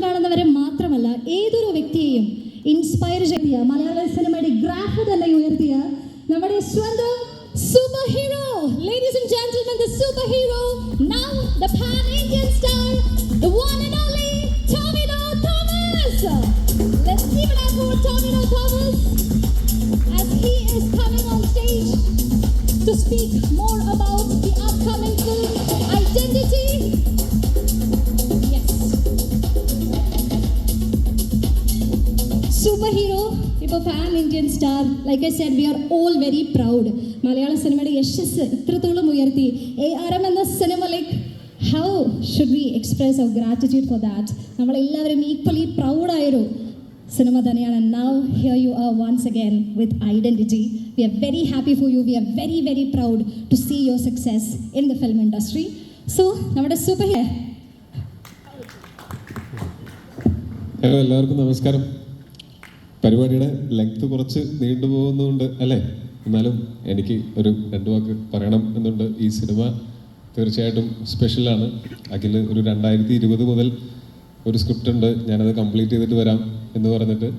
കാണുന്നവരെ മാത്രമല്ല ഏതൊരു വ്യക്തിയെയും ഇൻസ്പയർ ചെയ്യ മലയാള സിനിമയുടെ ഗ്രാഫ് തന്നെ ഉയർത്തിയ നമ്മുടെ സ്വന്തം super hero ladies and gentlemen the super hero now the pan Indian star the one and only Tomino Thomas let's give it up for Tomino Thomas as he is coming on stage to speak more about ഇപ്പോൾ pan Indian star like I said we are all very proud Malayala സിനിമയുടെ യശസ് ഇത്രത്തോളം ഉയർത്തി. A R M എന്ന cinema like how should we express our gratitude for that നമ്മളെല്ലാവരും equally പ്രൗഡായൊരു സിനിമ തന്നെയാണ്. Now here you are once again with identity we are very happy for you we are very very proud to see your success in the film industry so നമ്മുടെ super hero എല്ലാവർക്കും നമസ്കാരം. പരിപാടിയുടെ length കുറച്ച് നീണ്ടുപോകുന്നുണ്ട് അല്ലേ? എന്നാലും എനിക്ക് ഒരു രണ്ട് വാക്ക് പറയണം എന്നുണ്ട് ഈ സിനിമ. തീർച്ചയായിട്ടും സ്പെഷ്യലാണ് അഖിൽ ഒരു രണ്ടായിരത്തി ഇരുപത് മുതൽ ഒരു സ്ക്രിപ്റ്റ് ഉണ്ട്. ഞാനത് കംപ്ലീറ്റ് ചെയ്തിട്ട് വരാം എന്ന് പറഞ്ഞിട്ട്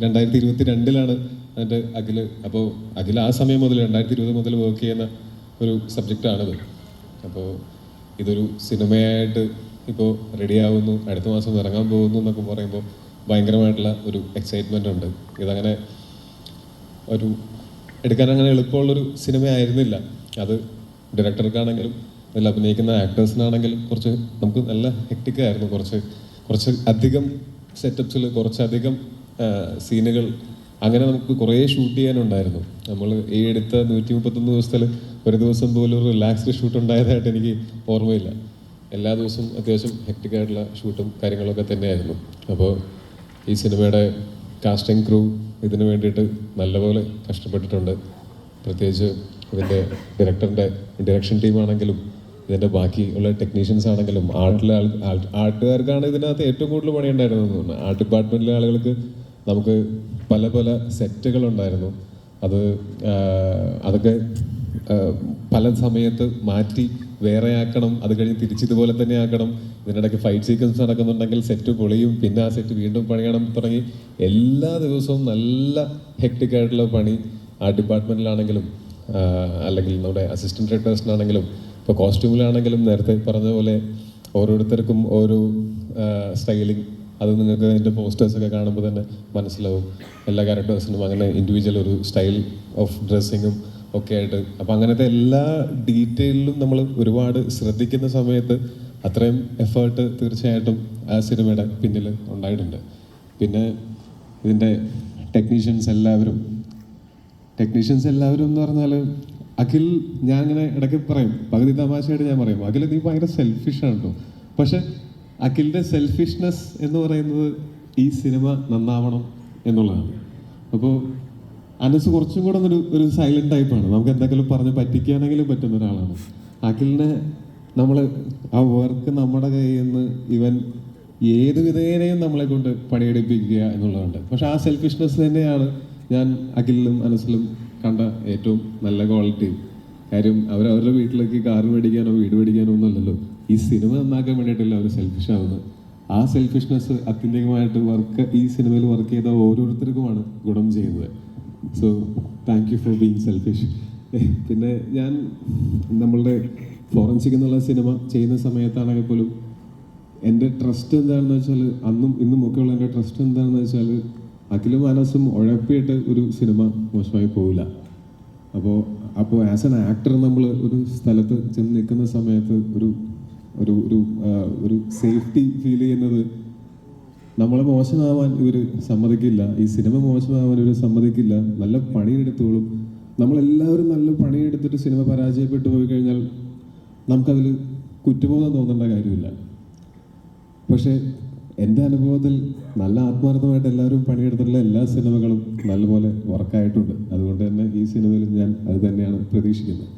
രണ്ടായിരത്തി ഇരുപത്തി രണ്ടിലാണ് അതിന്റെ അഖിൽ അപ്പോൾ അഖിൽ ആ സമയം മുതൽ രണ്ടായിരത്തി ഇരുപത് മുതൽ വർക്ക് ചെയ്യുന്ന ഒരു സബ്ജക്റ്റാണിത് അപ്പോൾ ഇതൊരു സിനിമയായിട്ട് ഇപ്പോൾ റെഡിയാവുന്നു അടുത്ത മാസം ഇറങ്ങാൻ പോകുന്നു എന്നൊക്കെ പറയുമ്പോൾ ഭയങ്കരമായിട്ടുള്ള ഒരു എക്സൈറ്റ്മെന്റ് ഉണ്ട്. ഇതങ്ങനെ ഒരു എടുക്കാൻ അങ്ങനെ എളുപ്പമുള്ളൊരു സിനിമ ആയിരുന്നില്ല. അത് ഡയറക്ടർക്കാണെങ്കിലും അതിൽ അഭിനയിക്കുന്ന ആക്ടേഴ്സിനാണെങ്കിലും കുറച്ച് നമുക്ക് നല്ല ഹെക്ടിക്കായിരുന്നു കുറച്ച് കുറച്ച് അധികം സെറ്റപ്സിൽ കുറച്ചധികം സീനുകൾ അങ്ങനെ നമുക്ക് കുറേ ഷൂട്ട് ചെയ്യാനുണ്ടായിരുന്നു. നമ്മൾ ഈ എടുത്ത നൂറ്റി മുപ്പത്തൊന്ന് ദിവസത്തിൽ ഒരു ദിവസം പോലും ഒരു റിലാക്സ്ഡ് ഷൂട്ട് ഉണ്ടായതായിട്ട് എനിക്ക് ഓർമ്മയില്ല. എല്ലാ ദിവസവും അത്യാവശ്യം ഹെക്ടിക്കായിട്ടുള്ള ഷൂട്ടും കാര്യങ്ങളൊക്കെ തന്നെയായിരുന്നു. അപ്പോൾ ഈ സിനിമയുടെ കാസ്റ്റിംഗ് ക്രൂ ഇതിന് വേണ്ടിയിട്ട് നല്ലപോലെ കഷ്ടപ്പെട്ടിട്ടുണ്ട്. പ്രത്യേകിച്ച് ഇതിന്റെ ഡയറക്ടറിന്റെ ഡയറക്ഷൻ ടീമാണെങ്കിലും ഇതിന്റെ ബാക്കി ഉള്ള ടെക്നീഷ്യൻസ് ആണെങ്കിലും ആർട്ടിലെ ആൾ ആർട്ടുകാർക്കാണ് ഇതിനകത്ത് ഏറ്റവും കൂടുതൽ പണിയുണ്ടായിരുന്നത് തോന്നുന്നു ആർട്ട് ഡിപ്പാർട്ട്മെന്റിലെ ആളുകൾക്ക് നമുക്ക് പല പല സെറ്റുകൾ ഉണ്ടായിരുന്നു അത് അതൊക്കെ പല സമയത്ത് മാറ്റി വേറെ ആക്കണം അത് കഴിഞ്ഞ് തിരിച്ചിതുപോലെ തന്നെ ആക്കണം. ഇതിനിടയ്ക്ക് ഫൈറ്റ് സീക്വൻസ് നടക്കുന്നുണ്ടെങ്കിൽ സെറ്റ് പൊളിയും പിന്നെ ആ സെറ്റ് വീണ്ടും പണിയണം തുടങ്ങി. എല്ലാ ദിവസവും നല്ല ഹെക്ടിക് ആയിട്ടുള്ള പണി. ആ ഡിപ്പാർട്ട്മെന്റിലാണെങ്കിലും അല്ലെങ്കിൽ നമ്മുടെ അസിസ്റ്റന്റ് ഡയറക്ടേഴ്സിനാണെങ്കിലും ഇപ്പോൾ കോസ്റ്റ്യൂമിലാണെങ്കിലും നേരത്തെ പറഞ്ഞ പോലെ ഓരോരുത്തർക്കും ഓരോ സ്റ്റൈലിംഗ് അത് നിങ്ങൾക്ക് അതിന്റെ പോസ്റ്റേഴ്സൊക്കെ കാണുമ്പോൾ തന്നെ മനസ്സിലാവും. എല്ലാ ക്യാരക്ടേഴ്സിനും അങ്ങനെ ഇൻഡിവിജ്വൽ ഒരു സ്റ്റൈൽ ഓഫ് ഡ്രസ്സിങ്ങും ഒക്കെ ആയിട്ട്. അപ്പം അങ്ങനത്തെ എല്ലാ ഡീറ്റെയിലും നമ്മൾ ഒരുപാട് ശ്രദ്ധിക്കുന്ന സമയത്ത് അത്രയും എഫേർട്ട് തീർച്ചയായിട്ടും ആ സിനിമയുടെ പിന്നിൽ ഉണ്ടായിട്ടുണ്ട്. പിന്നെ ഇതിന്റെ ടെക്നീഷ്യൻസ് എല്ലാവരും ടെക്നീഷ്യൻസ് എല്ലാവരും എന്ന് പറഞ്ഞാൽ അഖിൽ ഞാൻ ഇങ്ങനെ ഇടയ്ക്ക് പറയും പകുതി തമാശയായിട്ട് ഞാൻ പറയും അഖിൽ നീ ഭയങ്കര സെൽഫിഷാണ് കേട്ടോ പക്ഷെ അഖിലിന്റെ സെൽഫിഷ്നെസ് എന്ന് പറയുന്നത് ഈ സിനിമ നന്നാവണം എന്നുള്ളതാണ്. അപ്പോൾ അനസ് കുറച്ചും കൂടെ ഒരു ഒരു സൈലന്റ് ടൈപ്പാണ് നമുക്ക് എന്തെങ്കിലും പറഞ്ഞ് പറ്റിക്കാനെങ്കിലും പറ്റുന്ന ഒരാളാണ്. അഖിലിനെ നമ്മൾ ആ വർക്ക് നമ്മുടെ കയ്യിൽ നിന്ന് ഇവൻ ഏത് വിധേനയും നമ്മളെ കൊണ്ട് പണിയെടുപ്പിക്കുക എന്നുള്ളതുണ്ട്. പക്ഷെ ആ സെൽഫിഷ്നെസ് തന്നെയാണ് ഞാൻ അഖിലിലും അനസിലും കണ്ട ഏറ്റവും നല്ല ക്വാളിറ്റി കാര്യം അവരവരുടെ വീട്ടിലേക്ക് കാർ മേടിക്കാനോ വീട് മേടിക്കാനോ ഒന്നുമല്ലല്ലോ ഈ സിനിമ നന്നാക്കാൻ വേണ്ടിയിട്ടല്ല അവർ സെൽഫിഷ് ആവുന്നത്. ആ സെൽഫിഷ്നെസ് അത്യന്തികമായിട്ട് വർക്ക് ഈ സിനിമയിൽ വർക്ക് ചെയ്ത ഓരോരുത്തർക്കുമാണ് ഗുണം ചെയ്യുന്നത്. So thank you for being selfish പിന്നെ ഞാൻ നമ്മളുടെ ഫോറൻസിക് എന്നുള്ള സിനിമ ചെയ്യുന്ന സമയത്താണെങ്കിൽ പോലും എന്റെ ട്രസ്റ്റ് എന്താണെന്ന് വെച്ചാൽ അന്നും ഇന്നും ഒക്കെയുള്ള എന്റെ ട്രസ്റ്റ് എന്താണെന്ന് വെച്ചാൽ അഖിലും മനസ്സും ഉഴപ്പിയിട്ട് ഒരു സിനിമ മോശമായി പോവില്ല. അപ്പോൾ അപ്പോൾ ആസ് എൻ ആക്ടർ നമ്മൾ ഒരു സ്ഥലത്ത് ചെന്ന് നിൽക്കുന്ന സമയത്ത് ഒരു ഒരു ഒരു സേഫ്റ്റി ഫീൽ ചെയ്യുന്നത് നമ്മളെ മോശമാവാൻ ഇവർ സമ്മതിക്കില്ല. ഈ സിനിമ മോശമാവാൻ ഇവർ സമ്മതിക്കില്ല. നല്ല പണിയെടുത്തോളും. നമ്മളെല്ലാവരും നല്ല പണിയെടുത്തിട്ട് സിനിമ പരാജയപ്പെട്ടു പോയി കഴിഞ്ഞാൽ നമുക്കതിൽ കുറ്റബോധം തോന്നേണ്ട കാര്യമില്ല. പക്ഷേ എന്റെ അനുഭവത്തിൽ നല്ല ആത്മാർത്ഥമായിട്ട് എല്ലാവരും പണിയെടുത്തിട്ടുള്ള എല്ലാ സിനിമകളും നല്ലപോലെ വർക്കായിട്ടുണ്ട് അതുകൊണ്ട് തന്നെ ഈ സിനിമയിൽ ഞാൻ അത് തന്നെയാണ് പ്രതീക്ഷിക്കുന്നത്.